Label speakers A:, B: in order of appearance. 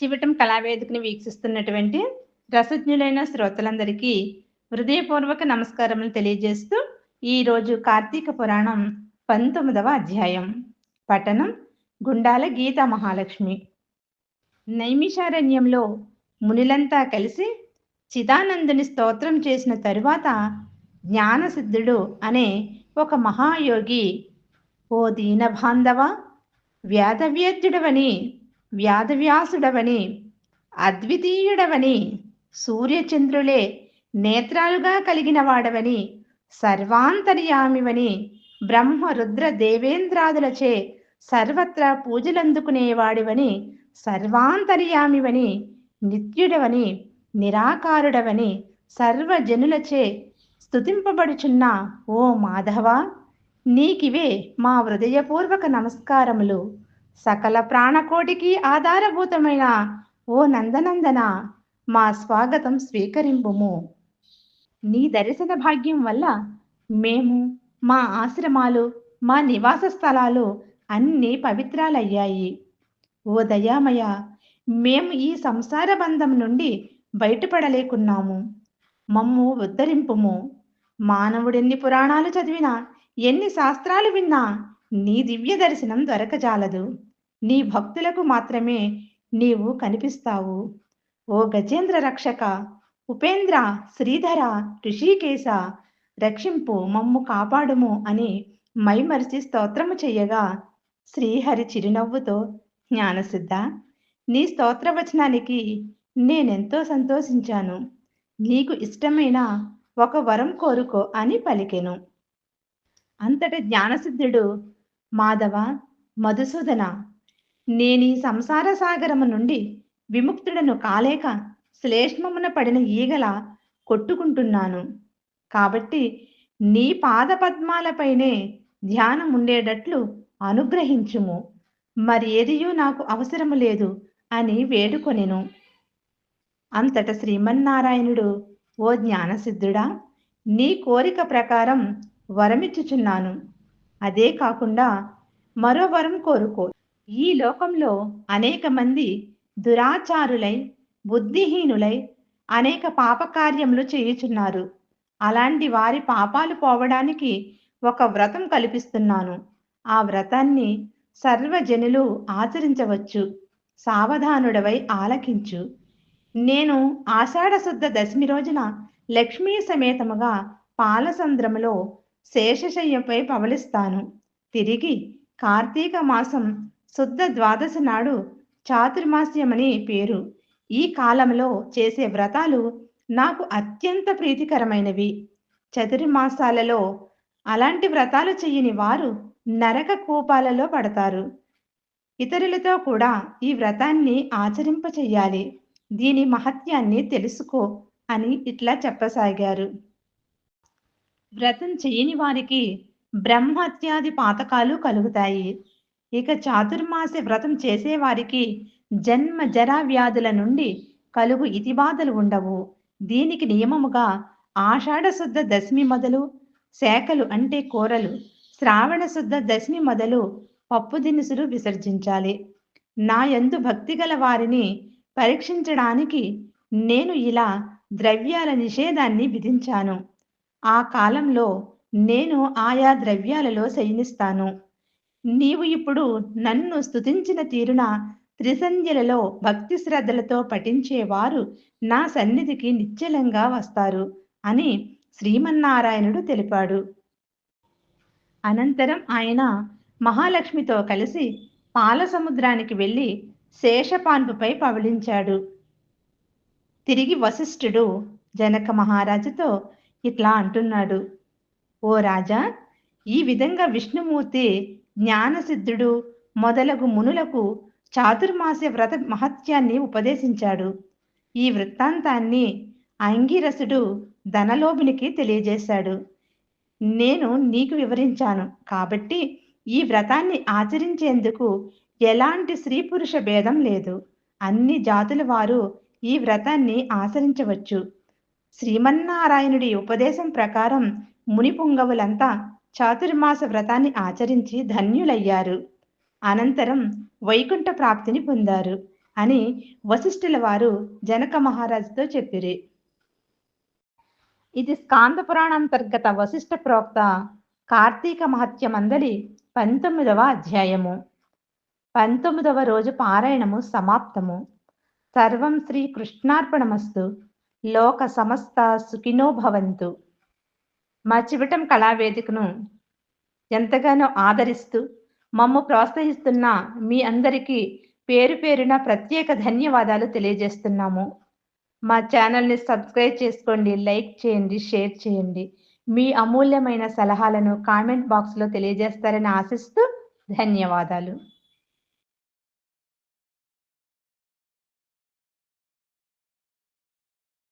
A: చివటం కళావేదికని వీక్షిస్తున్నటువంటి రసజ్ఞులైన శ్రోతలందరికీ హృదయపూర్వక నమస్కారములు తెలియజేస్తూ ఈరోజు కార్తీక పురాణం పంతొమ్మిదవ అధ్యాయం. పఠనం గుండాల గీత మహాలక్ష్మి. నైమిషారణ్యంలో మునులంతా కలిసి చిదానందుని స్తోత్రం చేసిన తరువాత జ్ఞానసిద్ధుడు అనే ఒక మహాయోగి ఓ దీనబాంధవ వ్యాధవ్యేద్యుడవని వ్యాధవ్యాసుడవని అద్వితీయుడవని సూర్యచంద్రులే నేత్రాలుగా కలిగిన వాడవని సర్వాంతర్యామివని బ్రహ్మ రుద్ర దేవేంద్రాదులచే సర్వత్రా పూజలందుకునేవాడివని సర్వాంతర్యామివని నిత్యుడవని నిరాకారుడవని సర్వజనులచే స్తుతింపబడుచున్న ఓ మాధవ నీకివే మా హృదయపూర్వక నమస్కారములు. సకల ప్రాణకోటికి ఆధారభూతమైన ఓ నందనందన మా స్వాగతం స్వీకరింపుము నీ దర్శన భాగ్యం వల్ల మేము మా ఆశ్రమాలు మా నివాస స్థలాలు అన్నీ పవిత్రాలయ్యాయి. ఓ దయామయ మేము ఈ సంసార బంధం నుండి బయటపడలేకున్నాము. మమ్ము ఉద్ధరింపుము. మానవుడెన్ని పురాణాలు చదివినా ఎన్ని శాస్త్రాలు విన్నా నీ దివ్య దర్శనం దొరకజాలదు నీ భక్తులకు మాత్రమే నీవు కనిపిస్తావు. ఓ గజేంద్ర రక్షక ఉపేంద్ర శ్రీధర ఋషికేశ రక్షింపు మమ్ము కాపాడుము అని మైమరిచి స్తోత్రము చెయ్యగా శ్రీహరి చిరునవ్వుతో జ్ఞానసిద్ధ నీ స్తోత్రవచనానికి నేనెంతో సంతోషించాను. నీకు ఇష్టమైన ఒక వరం కోరుకో అని పలికెను. అంతట జ్ఞానసిద్ధుడు మాధవ మధుసూదన నేనీ సంసార సాగరము నుండి విముక్తుడను కాలేక శ్లేష్మమున పడిన ఈగల కొట్టుకుంటున్నాను. కాబట్టి నీ పాద పద్మాలపైనే ధ్యానం ఉండేటట్లు అనుగ్రహించుము. మరి ఏదియూ నాకు అవసరము లేదు అని వేడుకొనెను. అంతట శ్రీమన్నారాయణుడు ఓ జ్ఞానసిద్ధుడా నీ కోరిక ప్రకారం వరమిచ్చుచున్నాను. అదే కాకుండా మరో వరం కోరుకో. ఈ లోకంలో అనేక మంది దురాచారులై బుద్ధిహీనులై అనేక పాపకార్యములు చేయుచున్నారు. అలాంటి వారి పాపాలు పోవడానికి ఒక వ్రతం కల్పిస్తున్నాను. ఆ వ్రతాన్ని సర్వజనులు ఆచరించవచ్చు. సావధానుడవై ఆలకించు. నేను ఆషాఢశుద్ధ దశమి రోజున లక్ష్మీ సమేతముగా పాలసంద్రములో శేషశయ్యపై పవలిస్తాను. తిరిగి కార్తీక మాసం శుద్ధ ద్వాదశి నాడు చాతుర్మాస్యమని పేరు. ఈ కాలంలో చేసే వ్రతాలు నాకు అత్యంత ప్రీతికరమైనవి. చతుర్మాసాలలో అలాంటి వ్రతాలు చెయ్యని వారు నరక కూపాలలో పడతారు. ఇతరులతో కూడా ఈ వ్రతాన్ని ఆచరింప చెయ్యాలి దీని మహత్యాన్ని తెలుసుకో అని ఇట్లా చెప్పసాగారు. వ్రతం చేయని వారికి బ్రహ్మత్యాది పాతకాలు కలుగుతాయి. ఇక చాతుర్మాస వ్రతం చేసేవారికి జన్మ జరా వ్యాధుల నుండి కలుగు ఇతిబాధలు ఉండవు. దీనికి నియమముగా ఆషాఢశుద్ధ దశమి మొదలు శాఖలు అంటే కూరలు శ్రావణ శుద్ధ దశమి మొదలు పప్పు దినుసులు విసర్జించాలి. నా యందు భక్తి గల వారిని పరీక్షించడానికి నేను ఇలా ద్రవ్యాల నిషేధాన్ని విధించాను. ఆ కాలంలో నేను ఆయా ద్రవ్యాలలో శయనిస్తాను. నీవు ఇప్పుడు నన్ను స్తుతించిన తీరున త్రిసంధ్యలలో భక్తి శ్రద్ధలతో పఠించేవారు నా సన్నిధికి నిశ్చలంగా వస్తారు అని శ్రీమన్నారాయణుడు తెలిపాడు. అనంతరం ఆయన మహాలక్ష్మితో కలిసి పాలసముద్రానికి వెళ్ళి శేషపాన్పుపై పవళించాడు. తిరిగి వశిష్ఠుడు జనక మహారాజుతో ఇట్లా అంటున్నాడు. ఓ రాజా ఈ విధంగా విష్ణుమూర్తి జ్ఞానసిద్ధుడు మొదలగు మునులకు చాతుర్మాస్య వ్రత మహత్యాన్ని ఉపదేశించాడు. ఈ వృత్తాంతాన్ని అంగీరసుడు ధనలోభునికి తెలియజేశాడు. నేను నీకు వివరించాను కాబట్టి ఈ వ్రతాన్ని ఆచరించేందుకు ఎలాంటి స్త్రీ పురుష భేదం లేదు. అన్ని జాతుల వారు ఈ వ్రతాన్ని ఆచరించవచ్చు. శ్రీమన్నారాయణుడి ఉపదేశం ప్రకారం ముని పుంగవులంతా చాతుర్మాస వ్రతాన్ని ఆచరించి ధన్యులయ్యారు. అనంతరం వైకుంఠ ప్రాప్తిని పొందారు అని వశిష్ఠుల వారు జనక మహారాజుతో చెప్పిరి. ఇది స్కాంద పురాణాంతర్గత వశిష్ఠ ప్రోక్త కార్తీక మహత్యమందలి పంతొమ్మిదవ అధ్యాయము. పంతొమ్మిదవ రోజు పారాయణము సమాప్తము. సర్వం శ్రీ కృష్ణార్పణమస్తు. లోక సమస్త సుఖినో భవంతు. మా చివటం కళావేదికను ఎంతగానో ఆదరిస్తూ మమ్ము ప్రోత్సహిస్తున్న మీ అందరికీ పేరు పేరున ప్రత్యేక ధన్యవాదాలు తెలియజేస్తున్నాము. మా ఛానల్ని సబ్స్క్రైబ్ చేసుకోండి లైక్ చేయండి షేర్ చేయండి. మీ అమూల్యమైన సలహాలను కామెంట్ బాక్స్లో తెలియజేస్తారని ఆశిస్తూ ధన్యవాదాలు.